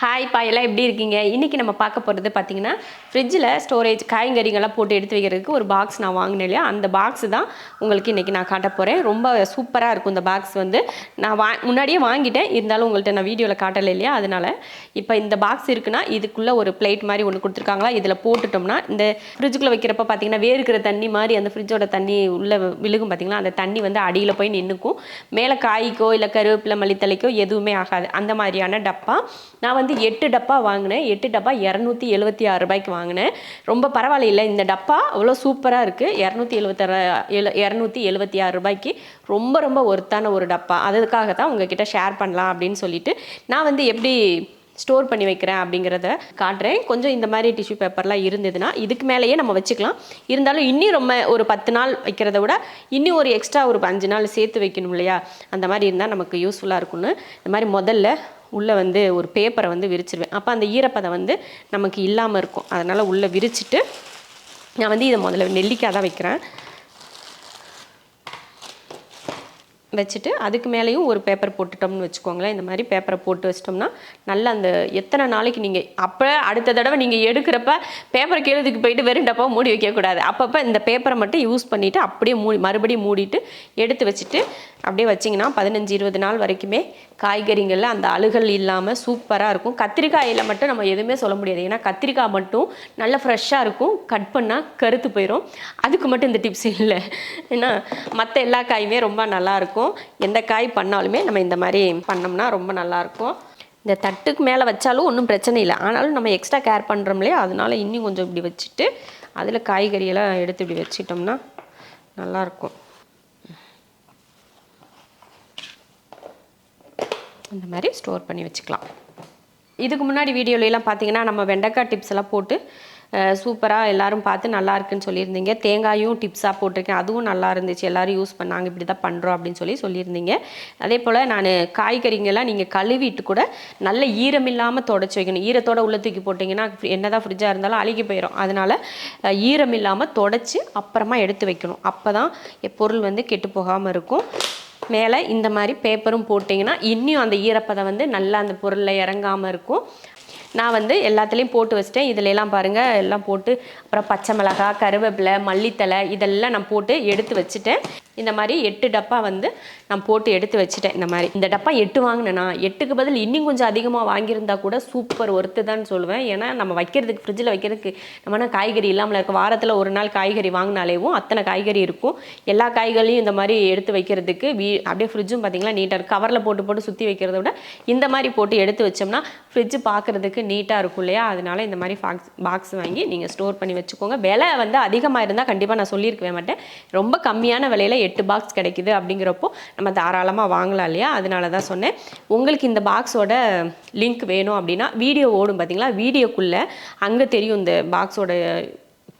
Hi பாயெல்லாம் எப்படி இருக்கீங்க? இன்றைக்கி நம்ம பார்க்க போகிறது பார்த்தீங்கன்னா ஃப்ரிட்ஜில் ஸ்டோரேஜ் காய்கறிகள்லாம் போட்டு எடுத்து வைக்கிறதுக்கு ஒரு பாக்ஸ் நான் வாங்கினேன் இல்லையா? அந்த பாக்ஸ் தான் உங்களுக்கு இன்றைக்கி நான் காட்ட போகிறேன் ரொம்ப சூப்பராக இருக்கும் இந்த பாக்ஸ் வந்து. நான் வா முன்னாடியே வாங்கிட்டேன். இருந்தாலும் உங்கள்கிட்ட நான் வீடியோவில் காட்டலை இல்லையா? அதனால் இப்போ இந்த பாக்ஸ் இருக்குன்னா இதுக்குள்ளே ஒரு பிளேட் மாதிரி ஒன்று கொடுத்துருக்காங்களா? இதில் போட்டுட்டோம்னா இந்த ஃப்ரிட்ஜுக்குள்ளே வைக்கிறப்ப பார்த்தீங்கன்னா வேர்க்கிற தண்ணி மாதிரி அந்த ஃப்ரிட்ஜோட தண்ணி உள்ளே விழுகும் பார்த்தீங்களா அந்த தண்ணி வந்து அடியில் போய் நின்றுக்கும் மேலே காய்க்கோ இல்லை கருவேப்பிலை மல்லித்தலைக்கோ எதுவுமே ஆகாது. அந்த மாதிரியான டப்பா. நான் வந்து எட்டு டப்பா வாங்கினேன். எட்டு டப்பா இரநூத்தி எழுபத்தி ஆறு ரூபாய்க்கு வாங்கினேன். ரொம்ப பரவாயில்ல. இந்த டப்பா அவ்வளோ சூப்பராக இருக்குது இரநூத்தி எழுபத்தாறு எழு இரநூத்தி எழுபத்தி ஆறு ரூபாய்க்கு ரொம்ப ரொம்ப ஒர்த்தான ஒரு டப்பா. அதுக்காக தான் உங்ககிட்ட ஷேர் பண்ணலாம் அப்படின்னு சொல்லிட்டு நான் வந்து எப்படி ஸ்டோர் பண்ணி வைக்கிறேன் அப்படிங்கிறத காட்டுறேன். கொஞ்சம் இந்த மாதிரி டிஷ்யூ பேப்பர்லாம் இருந்ததுன்னா இதுக்கு மேலேயே நம்ம வச்சுக்கலாம். இருந்தாலும் இன்னும் ரொம்ப ஒரு பத்து நாள் வைக்கிறத விட இன்னும் ஒரு எக்ஸ்ட்ரா ஒரு அஞ்சு நாள் சேர்த்து வைக்கணும் இல்லையா? அந்த மாதிரி இருந்தால் நமக்கு யூஸ்ஃபுல்லாக இருக்கும்னு. இந்த மாதிரி முதல்ல உள்ளே வந்து ஒரு பேப்பரை வந்து விரிச்சிருவேன். அப்போ அந்த ஈரப்பதம் வந்து நமக்கு இல்லாமல் இருக்கும். அதனால் உள்ளே விரிச்சிட்டு நான் வந்து இதை முதல்ல நெல்லிக்காய் தான் வைக்கிறேன். வச்சுட்டு அதுக்கு மேலேயும் ஒரு பேப்பர் போட்டுட்டோம்னு வச்சுக்கோங்களேன். இந்த மாதிரி பேப்பரை போட்டு வச்சிட்டோம்னா நல்லா அந்த எத்தனை நாளைக்கு நீங்கள் அப்போ அடுத்த தடவை நீங்கள் எடுக்கிறப்ப பேப்பர் கீழதுக்கு போயிட்டு வெறும் டப்பா மூடி வைக்கக்கூடாது அப்பப்போ இந்த பேப்பரை மட்டும் யூஸ் பண்ணிவிட்டு அப்படியே மூடி மறுபடியும் மூடிட்டு எடுத்து வச்சுட்டு அப்படியே வச்சிங்கன்னா பதினஞ்சு இருபது நாள் வரைக்குமே காய்கறிகளில் அந்த அழுகல் இல்லாமல் சூப்பராக இருக்கும். கத்திரிக்காயில் மட்டும் நம்ம எதுவுமே சொல்ல முடியாது. ஏன்னா கத்திரிக்காய் மட்டும் நல்லா ஃப்ரெஷ்ஷாக இருக்கும். கட் பண்ணால் கருத்து போயிடும் அதுக்கு மட்டும் இந்த டிப்ஸ் இல்லை. ஏன்னா மற்ற எல்லா காயுமே ரொம்ப நல்லாயிருக்கும் எந்த காய் பண்ணாலுமே நம்ம இந்த மாதிரி பண்ணோம்னா ரொம்ப நல்லாயிருக்கும். இந்த தட்டுக்கு மேலே வச்சாலும் ஒன்றும் பிரச்சனை இல்லை. ஆனாலும் நம்ம எக்ஸ்ட்ரா கேர் பண்ணுறோம் இல்லையா? அதனால இன்னும் கொஞ்சம் இப்படி வச்சுட்டு அதில் காய்கறியெல்லாம் எடுத்து இப்படி வச்சிட்டோம்னா நல்லாயிருக்கும். இந்த மாதிரி ஸ்டோர் பண்ணி வச்சுக்கலாம். இதுக்கு முன்னாடி வீடியோலலாம் பார்த்தீங்கன்னா நம்ம வெண்டைக்காய் டிப்ஸ் எல்லாம் போட்டு சூப்பராக எல்லாரும் பார்த்து நல்லா இருக்குன்னு சொல்லியிருந்தீங்க. தேங்காயும் டிப்ஸாக போட்டிருக்கேன். அதுவும் நல்லா இருந்துச்சு. எல்லோரும் யூஸ் பண்ணாங்க. இப்படி தான் பண்ணுறோம் அப்படின்னு சொல்லி சொல்லியிருந்தீங்க. அதே போல் நான் காய்கறிங்கெல்லாம் நீங்கள் கழுவிட்டு கூட நல்ல ஈரம் இல்லாமல் தொடச்சி வைக்கணும். ஈரத்தோட உள்ள தூக்கி போட்டிங்கன்னா என்ன தான் ஃப்ரிட்ஜாக இருந்தாலும் அழுகி போயிடும் அதனால் ஈரம் இல்லாமல் தொடச்சி அப்புறமா எடுத்து வைக்கணும். அப்போ தான் பொருள் வந்து கெட்டு போகாமல் இருக்கும். மேலே இந்த மாதிரி பேப்பரும் போட்டிங்கன்னா இன்னும் அந்த ஈரப்பதம் வந்து நல்லா அந்த பொருளில் இறங்காமல் இருக்கும். நான் வந்து எல்லாத்துலேயும் போட்டு வச்சிட்டேன். இதுலெல்லாம் பாருங்கள் எல்லாம் போட்டு அப்புறம் பச்சை மிளகாய் கருவேப்பிலை மல்லித்தலை இதெல்லாம் நான் போட்டு எடுத்து வச்சுட்டேன். இந்த மாதிரி எட்டு டப்பா வந்து நான் போட்டு எடுத்து வச்சுட்டேன் இந்த மாதிரி. இந்த டப்பா எட்டு வாங்கினேன்னா எட்டுக்கு பதில் இன்னும் கொஞ்சம் அதிகமாக வாங்கியிருந்தா கூட சூப்பர் ஒர்த்து தான் சொல்லுவேன். ஏன்னா நம்ம வைக்கிறதுக்கு ஃப்ரிட்ஜில் வைக்கிறதுக்கு நம்ம காய்கறி இல்லாமல் இருக்க வாரத்தில் ஒரு நாள் காய்கறி வாங்கினாலேவும் அத்தனை காய்கறி இருக்கும். எல்லா காய்கறியும் இந்த மாதிரி எடுத்து வைக்கிறதுக்கு வீ அப்படியே ஃப்ரிட்ஜும் பார்த்தீங்களா நீட்டாக இருக்கும் கவரில் போட்டு போட்டு சுற்றி வைக்கிறத விட இந்த மாதிரி போட்டு எடுத்து வச்சோம்னா ஃப்ரிட்ஜ் பார்க்குறதுக்கு நீட்டாக இருக்கும் இல்லையா? அதனால இந்த மாதிரி பாக்ஸ் பாக்ஸ் வாங்கி நீங்கள் ஸ்டோர் பண்ணி வச்சுக்கோங்க. விலை வந்து அதிகமாக இருந்தால் கண்டிப்பாக நான் சொல்லியிருக்கவே மாட்டேன். ரொம்ப கம்மியான விலையில் எட்டு பாக்ஸ் கிடைக்குது அப்படிங்கிறப்போ நம்ம தாராளமாக வாங்கலாம் இல்லையா? அதனால தான் சொன்னேன். உங்களுக்கு இந்த பாக்ஸோட லிங்க் வேணும் அப்படின்னா வீடியோ ஓடும் பார்த்தீங்களா வீடியோக்குள்ளே அங்கே தெரியும் இந்த பாக்ஸோட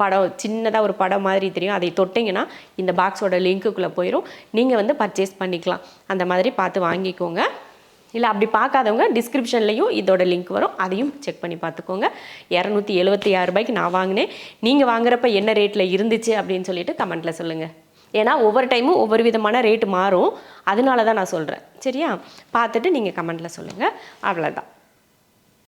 படம் சின்னதாக ஒரு படம் மாதிரி தெரியும். அதை தொட்டிங்கன்னா இந்த பாக்ஸோட லிங்க்குள்ளே போயிடும் நீங்கள் வந்து பர்ச்சேஸ் பண்ணிக்கலாம். அந்த மாதிரி பார்த்து வாங்கிக்கோங்க. இல்லை அப்படி பார்க்காதவங்க டிஸ்கிரிப்ஷன்லையும் இதோட லிங்க் வரும். அதையும் செக் பண்ணி பார்த்துக்கோங்க. இரநூத்தி எழுபத்தி ஆறு ரூபாய்க்கு நான் வாங்கினேன். நீங்கள் வாங்குறப்ப என்ன ரேட்டில் இருந்துச்சு அப்படின்னு சொல்லிட்டு கமெண்ட்டில் சொல்லுங்கள் ஏன்னா ஒவ்வொரு டைமும் ஒவ்வொரு விதமான ரேட்டு மாறும். அதனால தான் நான் சொல்கிறேன் சரியா? பார்த்துட்டு நீங்கள் கமெண்ட்டில் சொல்லுங்கள் அவ்வளோதான்